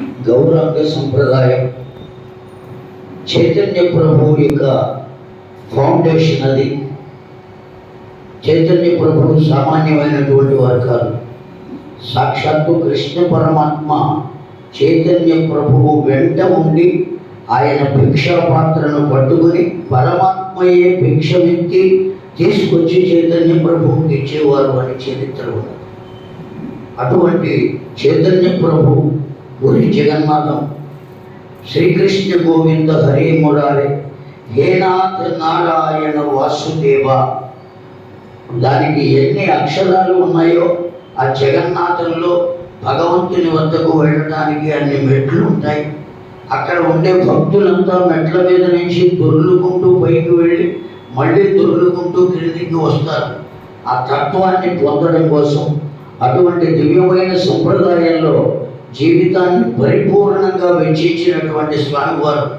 గౌరాంగ సంప్రదాయం. చైతన్య ప్రభు యొక్క ఫౌండేషన్ అది. చైతన్య ప్రభు సామాన్యమైనటువంటి వారు కాదు. సాక్షాత్తు కృష్ణ పరమాత్మ చైతన్య ప్రభువు వెంట ఉండి ఆయన భిక్షా పాత్రను పట్టుకుని పరమాత్మయే భిక్ష వ్యక్తి తీసుకొచ్చి చైతన్య ప్రభువుకి ఇచ్చేవారు అని చరిత్ర ఉన్నది అటువంటి చైతన్య ప్రభు పురి జగన్నాథం శ్రీకృష్ణ గోవింద హరే మురారి. హేనాథ్ నారాయణ వాసుదేవ. దానికి ఎన్ని అక్షరాలు ఉన్నాయో ఆ జగన్నాథంలో భగవంతుని వద్దకు వెళ్ళడానికి అన్ని మెట్లు ఉంటాయి. అక్కడ ఉండే భక్తులంతా మెట్ల మీద నుంచి దొర్లుకుంటూ పైకి వెళ్ళి మళ్ళీ దొర్లుకుంటూ క్రిందికి వస్తారు. ఆ తత్వాన్ని పొందడం కోసం అటువంటి దివ్యమైన సంప్రదాయంలో జీవితాన్ని పరిపూర్ణంగా వెచ్చించినటువంటి స్వామివారు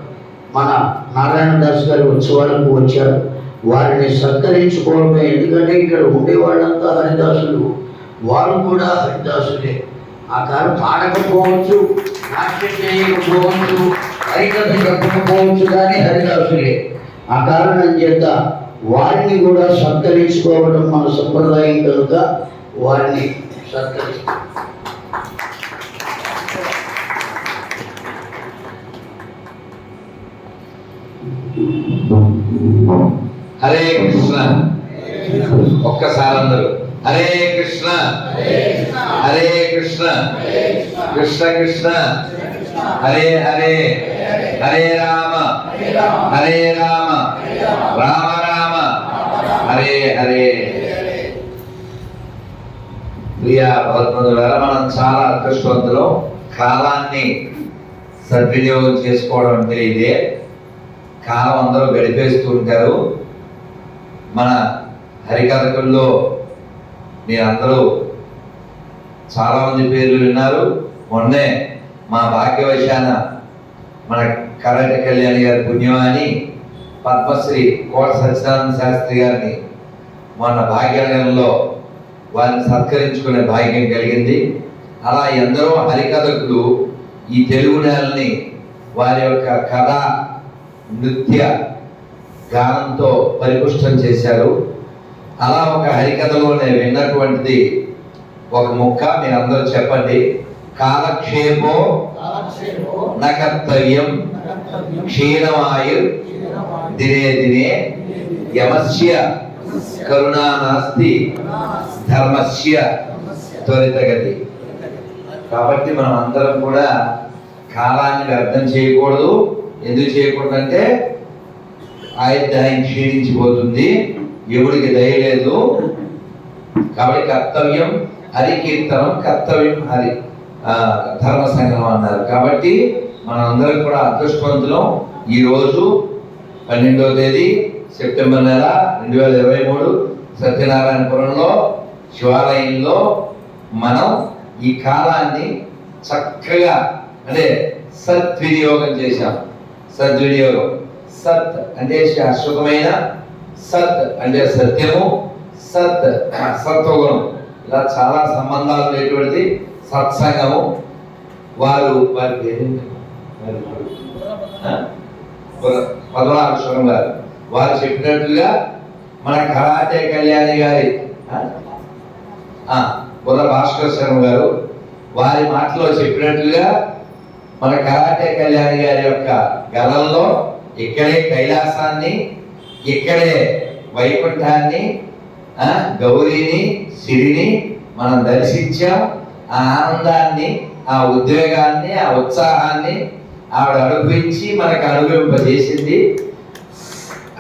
మన నారాయణ దాస్ గారి ఉత్సవాలకు వచ్చారు. వారిని సత్కరించుకోవడమే ఎందుకంటే ఇక్కడ ఉండేవాళ్ళంతా హరిదాసులు. వారు కూడా హరిదాసులే. ఆ కారు పాడకపోవచ్చు నాట్యం చేయకపోవచ్చు హరికథ చెప్పకపోవచ్చు కానీ హరిదాసులే. ఆ కారణం చేత వారిని కూడా సత్కరించుకోవడం మన సంప్రదాయం కనుక వారిని సత్కరిస్తాం. హరే కృష్ణ. ఒక్కసారి అందరూ హరే కృష్ణ. హరే కృష్ణ. కృష్ణ కృష్ణ. హరే హరే. హరే రామ. హరే రామ. రామ రామ. హరే హరే. ప్రియా భగవద్బంధువులారా మనం చాలా అదృష్టవంతులు. కాలాన్ని సద్వినియోగం చేసుకోవడం అంటే ఇదే. కాలం అందరూ గడిపేస్తూ ఉంటారు. మన హరికథకుల్లో మీరందరూ చాలామంది పేర్లు విన్నారు. మొన్నే మా భాగ్యవశాన మన కరట కళ్యాణి గారి పుణ్యమాని పద్మశ్రీ కోట సత్యనారాయణ శాస్త్రి గారిని మొన్న భాగ్యనగరంలో వారిని సత్కరించుకునే భాగ్యం కలిగింది. అలా ఎందరో హరికథకులు ఈ తెలుగు నేలని వారి యొక్క కథ నృత్య గానంతో పరిపుష్టం చేశారు. అలా ఒక హరికథలోనే విన్నటువంటిది ఒక ముక్క మీరందరూ చెప్పండి. కాలక్షేపో నకర్తవ్యం క్షీణమాయు దినే దినే యమస్య కరుణా నాస్తి ధర్మస్య త్వరితగతి. కాబట్టి మనం అందరం కూడా కాలాన్ని వ్యర్థం చేయకూడదు. ఎందుకు చేయకూడదంటే ఆయుర్దాయం క్షీణించిపోతుంది ఎవడికి దయలేదు కాబట్టి కర్తవ్యం హరి కీర్తనం కర్తవ్యం హరి ధర్మ సంఘం అన్నారు. కాబట్టి మనందరం కూడా అదృష్టవంతులం. ఈరోజు పన్నెండవ తేదీ సెప్టెంబర్ నెల రెండు వేల ఇరవై మూడు సత్యనారాయణపురంలో శివాలయంలో మనం ఈ కాలాన్ని చక్కగా అంటే సద్వినియోగం చేశాం. సద్వినియోగం. సత్ అంటే శాశ్వతమైన సత్ అంటే సత్యము సత్ సత్వగుణం. ఇలా చాలా సంబంధాలు ఉండేటువంటిది సత్సంగము. వారు వారి పేరేంటి? వారి గారు. వారు చెప్పినట్లుగా మన కరాటే కళ్యాణి గారి బుర్ర భాస్కర్ శర్మ గారు వారి మాటలో చెప్పినట్లుగా మన కరాటే కళ్యాణి గారి యొక్క గలంలో ఇక్కడే కైలాసాన్ని ఇక్కడే వైకుంఠాన్ని గౌరీని సిరిని మనం దర్శించాం. ఆ ఆనందాన్ని ఆ ఉద్వేగాన్ని ఆ ఉత్సాహాన్ని ఆవిడ అనుభవించి మనకు అనుభవింపజేసింది.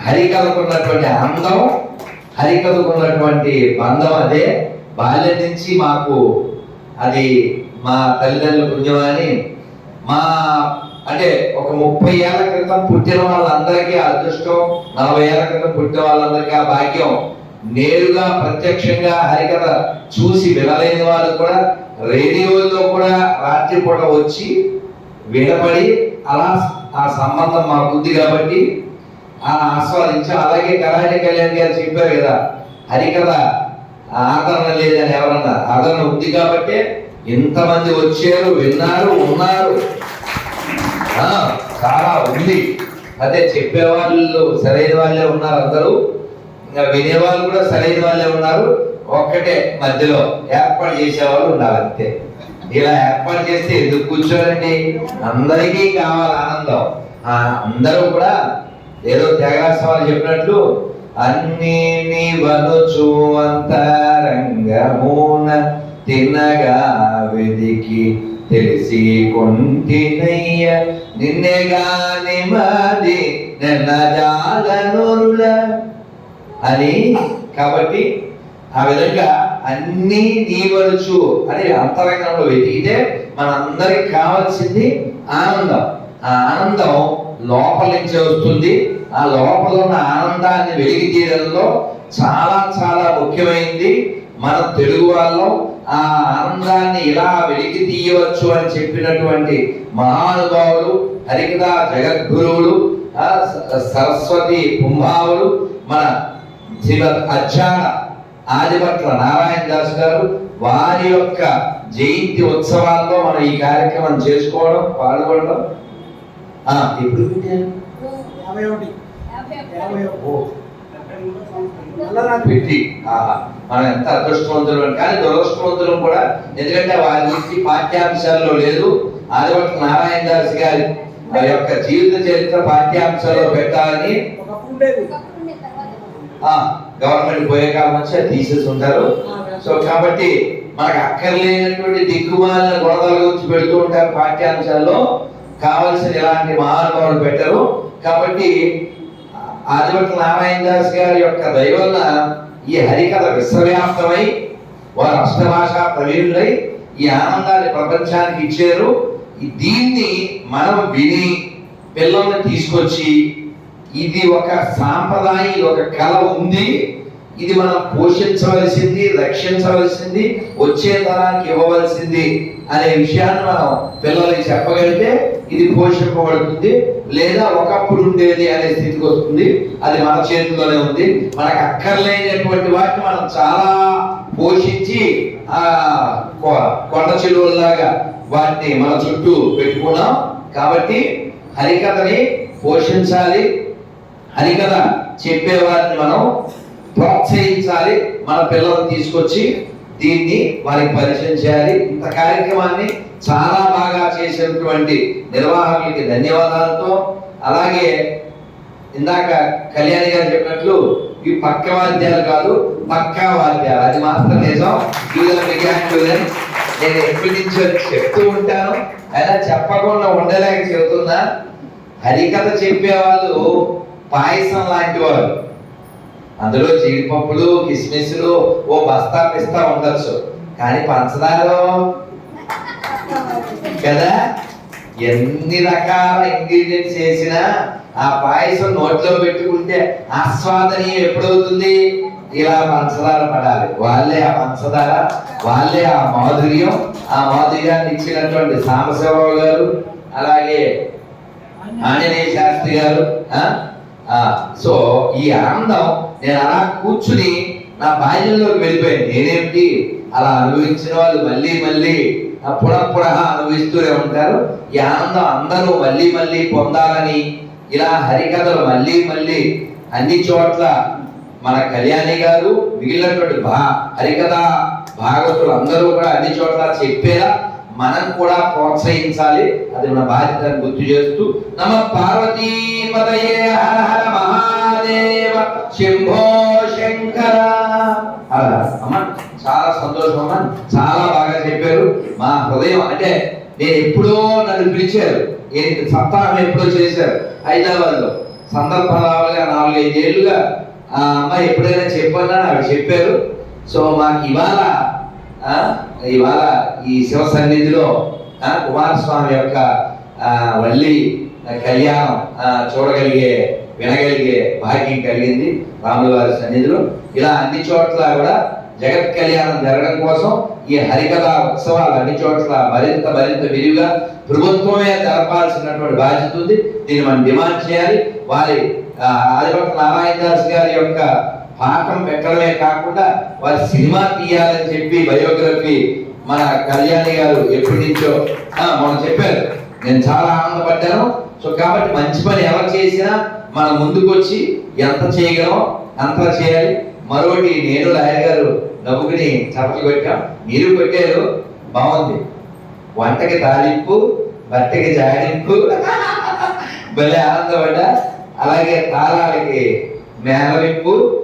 హరికలకున్నటువంటి ఆనందం హరికలకున్నటువంటి బంధం అదే. బాల్యం నుంచి మాకు అది మా తల్లిదండ్రుల పుణ్యమని మా అంటే ఒక ముప్పై ఏళ్ళ క్రితం పుట్టిన వాళ్ళందరికీ ఆ అదృష్టం నలభై ఏళ్ళ క్రితం పుట్టిన వాళ్ళందరికీ ఆ భాగ్యం. నేరుగా ప్రత్యక్షంగా హరికథ చూసి వినలేని వాళ్ళు కూడా రేడియోలో కూడా రాత్రిపూట వచ్చి వినపడి అలా ఆ సంబంధం మాకు ఉంది కాబట్టి ఆ ఆస్వాదించి. అలాగే కళాటి కళ్యాణ్ గారు చెప్పారు కదా హరికథ ఆదరణ లేదని ఎవరన్నా ఆదరణ ఉంది కాబట్టి ఇంతమంది వచ్చారు విన్నారు ఉన్నారు? చాలా ఉంది. అదే చెప్పేవాళ్ళు సరైన వాళ్ళే ఉన్నారు అందరూ. ఇంకా వినేవాళ్ళు కూడా సరైన వాళ్ళే ఉన్నారు. ఒక్కటే మధ్యలో ఏర్పాటు చేసేవాళ్ళు ఉన్నారు అంతే. ఇలా ఏర్పాటు చేస్తే ఎందుకు కూర్చోరండి అందరికీ కావాలి ఆనందం. అందరూ కూడా ఏదో త్యాగరాజ వాళ్ళు చెప్పినట్లు అన్ని వనుచు అంతరంగమున తినగా వెదికి తెలిసి కొంటినయ్య. నిన్నెగాని మాది నిన్న జాలనురుల అని కాబట్టి ఆ విధంగా అన్ని నీవలుచు అని అంతరంగంలో వెతికితే మనందరికి కావాల్సింది ఆనందం. ఆ ఆనందం లోపల నుంచి వస్తుంది. ఆ లోపల ఉన్న ఆనందాన్ని వెలిగి తీయడంలో చాలా చాలా ముఖ్యమైంది మన తెలుగు వాళ్ళం. ఆ ఆనందాన్ని ఇలా వెలికి తీయవచ్చు అని చెప్పినటువంటి మహానుభావులు హరికథా జగద్గురువులు సరస్వతి కుంభావులు మన శ్రీమద్ అజ్జాన ఆదిపట్ల నారాయణ దాస్ గారు వారి యొక్క జయంతి ఉత్సవాల్లో మనం ఈ కార్యక్రమం చేసుకోవడం పాల్గొనడం. ఎప్పుడు పెట్టారు? పెట్టి. మనం ఎంత అదృష్టవంతులు కానీ దురదృష్టవంతులు కూడా. ఎందుకంటే వారి పాఠ్యాంశాల్లో లేదు. ఆదిపట్ల నారాయణ దాస్ గారి యొక్క జీవిత చరిత్ర పాఠ్యాంశాల్లో పెట్టాలని ఆ గవర్నమెంట్ పోయే కాలం నుంచి తీసేసి ఉంటారు. సో కాబట్టి మనకు అక్కర్లేనటువంటి దిక్కుమాలిన గొడవల గురించి పెడుతూ ఉంటారు పాఠ్యాంశాల్లో. కావలసిన ఇలాంటి మహానుభావులు పెట్టరు. కాబట్టి ఆదిపట్ల నారాయణ దాస్ గారి యొక్క దయ ఈ హరికథ విశ్వవ్యాప్తమై వారు అష్టభాష ప్రవీణులై ఈ ఆనందాన్ని ప్రపంచానికి ఇచ్చారు. దీన్ని మనం విని పిల్లల్ని తీసుకొచ్చి ఇది ఒక సాంప్రదాయం ఒక కళ ఉంది. ఇది మనం పోషించవలసింది రక్షించవలసింది వచ్చే తరానికి ఇవ్వవలసింది అనే విషయాన్ని మనం పిల్లలకి చెప్పగలిగితే ఇది పోషింపబడుతుంది లేదా ఒకప్పుడు ఉండేది అనే స్థితికి వస్తుంది. అది మన చేతుల్లోనే ఉంది. మనకు అక్కర్లేనటువంటి వాటిని మనం చాలా పోషించి ఆ కొ- కొండ చెలువల్లాగా వాటిని మన చుట్టూ పెట్టుకున్నాం. కాబట్టి హరికథని పోషించాలి. హరికథ చెప్పేవారిని మనం ప్రోత్సహించాలి. మన పిల్లల్ని తీసుకొచ్చి దీన్ని వారికి పరిచయం చేయాలి. ఇంత కార్యక్రమాన్ని చాలా బాగా చేసినటువంటి నిర్వాహకులకి ధన్యవాదాలతో అలాగే ఇందాక కళ్యాణి గారు చెప్పినట్లు ఇవి పక్క వాద్యాలు కాదు పక్కా వాద్యాలు. అది మాత్రం నిజం. నేను ఎప్పటి నుంచో చెప్తూ ఉంటాను. అయినా చెప్పకుండా ఉండలేక చెబుతున్నా. హరికథ చెప్పేవాళ్ళు పాయసం లాంటి వారు. అందులో జీడిపప్పులు కిస్మిస్లు ఓ బస్తా పిస్తా ఉండొచ్చు. కానీ పంచదార? కదా? ఎన్ని రకాల ఇంగ్రీడియంట్స్ చేసినా ఆ పాయసం నోట్లో పెట్టుకుంటే ఆస్వాదనీయం ఎప్పుడవుతుంది? ఇలా పంచదార పడాలి. వాళ్ళే ఆ పంచదార వాళ్ళే ఆ మాధుర్యం. ఆ మాధుర్యాన్ని ఇచ్చినటువంటి సాంబశివరావు గారు అలాగే ఆంజనేయ శాస్త్రి గారు ఆ? ఆ, సో ఈ ఆనందం నేను అలా కూర్చుని నా బాల్యంలోకి వెళ్ళిపోయాను. నేనేమిటి? అలా అనుభవించిన వాళ్ళు మళ్ళీ మళ్ళీ ఆ అనుభవిస్తూనే ఉంటారు. ఈ ఆనందం అందరూ మళ్ళీ మళ్ళీ పొందాలని ఇలా హరికథలు మళ్ళీ మళ్ళీ అన్ని చోట్ల మన కళ్యాణి గారు మిగిలినటువంటి భా హరికథ భాగవతులు అందరూ కూడా అన్ని చోట్ల చెప్పేలా మనం కూడా ప్రోత్సహించాలి. అది మన బాధ్యతను గుర్తు చేస్తూ నమ పార్వతీ హర హర మహాదేవ శంభో శంకర. అలా అమ్మ చాలా సంతోషం అమ్మ. చాలా బాగా చెప్పారు. మా హృదయం అంటే నేను ఎప్పుడో నన్ను పిలిచారు. సప్తాహం ఎప్పుడో చేశారు. హైదరాబాద్లో సందర్భాలుగా నాలుగైదేళ్ళుగా ఆ అమ్మాయి ఎప్పుడైనా చెప్పన్నా నాకు చెప్పారు. సో మాకు ఇవాళ ఆ, ఇవాళ ఈ శివ సన్నిధిలో కుమారస్వామి యొక్క వల్లి కళ్యాణం చూడగలిగే వినగలిగే భాగ్యం కలిగింది రాముల వారి సన్నిధిలో. ఇలా అన్ని చోట్ల కూడా జగత్ కళ్యాణం జరగడం కోసం ఈ హరికథ ఉత్సవాలు అన్ని చోట్ల మరింత మరింత విరివిగా ప్రభుత్వమే జరపాల్సినటువంటి బాధ్యత ఉంది. దీన్ని మనం డిమాండ్ చేయాలి. వారి ఆ, ఆదిపట్ల నారాయణ దాస్ గారి యొక్క పాఠం పెట్టడమే కాకుండా వారి సినిమా తీయాలని చెప్పి బయోగ్రఫీ మన కళ్యాణి గారు ఎప్పటి నుంచో మనం చెప్పారు. నేను చాలా ఆనందపడ్డాను. సో కాబట్టి మంచి పని ఎవరు చేసినా మన ముందుకొచ్చి ఎంత చేయగలం అంత చేయాలి. మరొకటి నేను లాయర్ గారు నవ్వుకుని చప్పట్లు కొట్టాం. మీరు కొట్టారు. బాగుంది. వంటకి తాలింపు బట్టకి జాడింపు భలే ఆనందపడ్డా. అలాగే తాళాలకి మేళవింపు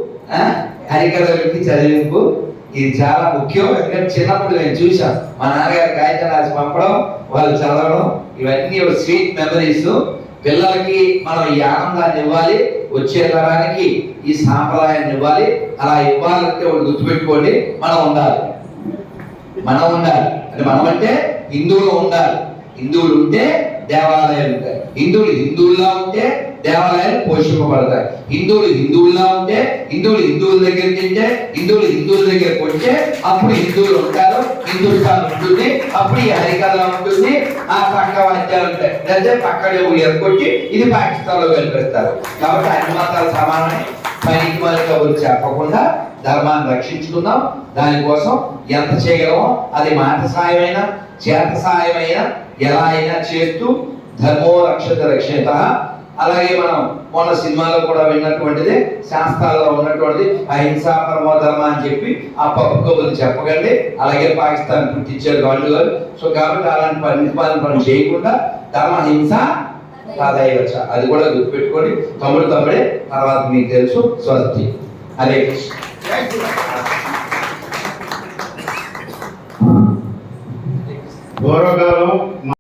హరికథలకి చదివింపు. ఇది చాలా ముఖ్యం. ఎందుకంటే చిన్నప్పుడు నేను చూశాను. మా నాన్నగారు కాగితం రాసి పంపడం వాళ్ళు చదవడం ఇవన్నీ స్వీట్ మెమరీస్ పిల్లలకి మనం ఈ ఆనందాన్ని ఇవ్వాలి. వచ్చే తరానికి ఈ సాంప్రదాయాన్ని ఇవ్వాలి. అలా ఇవ్వాలంటే ఒకటి గుర్తుపెట్టుకోండి. మనం ఉండాలి. మనం ఉండాలి. అంటే మనం అంటే హిందువులు ఉండాలి. హిందువులు ఉంటే దేవాలయాలు ఉంటాయి. హిందువులు హిందువుల్లా ఉంటే దేవాలయాలు పోషింపబడతాయి. హిందువులు హిందువుల్లా ఉంటే హిందువులు హిందువుల దగ్గర తింటే హిందువులు హిందువుల దగ్గర కొంటే అప్పుడు హిందువులు ఉంటారు హిందుస్థాన్ ఉంటుంది అప్పుడు ఈ హరికథ ఉంటుంది ఆ పక్క వాద్యాలు ఉంటాయి. లేదా పక్కనే ఎరగొట్టి ఇది పాకిస్తాన్లో కనిపిస్తారు. కాబట్టి అన్ని మతాలు సమానమే. పనికి మన కబుర్లు చెప్పకుండా ధర్మాన్ని రక్షించుకుందాం. దానికోసం ఎంత చేయగలమో అది మాట సాయమైనా చేత సాయమైనా ఎలా అయినా చేస్తూ ధర్మో రక్షత రక్షిత అలాగే మనం మొన్న సినిమాలో కూడా విన్నటువంటిది శాస్త్రాల్లో ఉన్నటువంటిది అహింసా పరమో ధర్మ అని చెప్పి ఆ పప్పు కబుర్లు చెప్పకండి. అలాగే పాకిస్తాన్ పుట్టించారు వాళ్ళు గారు. సో కాబట్టి అలాంటి పని పని పని చేయకుండా ధర్మ హింస తదైవచ అది కూడా గుర్తుపెట్టుకోండి. తమ్ముడు తమ్ముడే తర్వాత మీకు తెలుసు. స్వస్తి. హరే కృష్ణ. పూర్వకాలం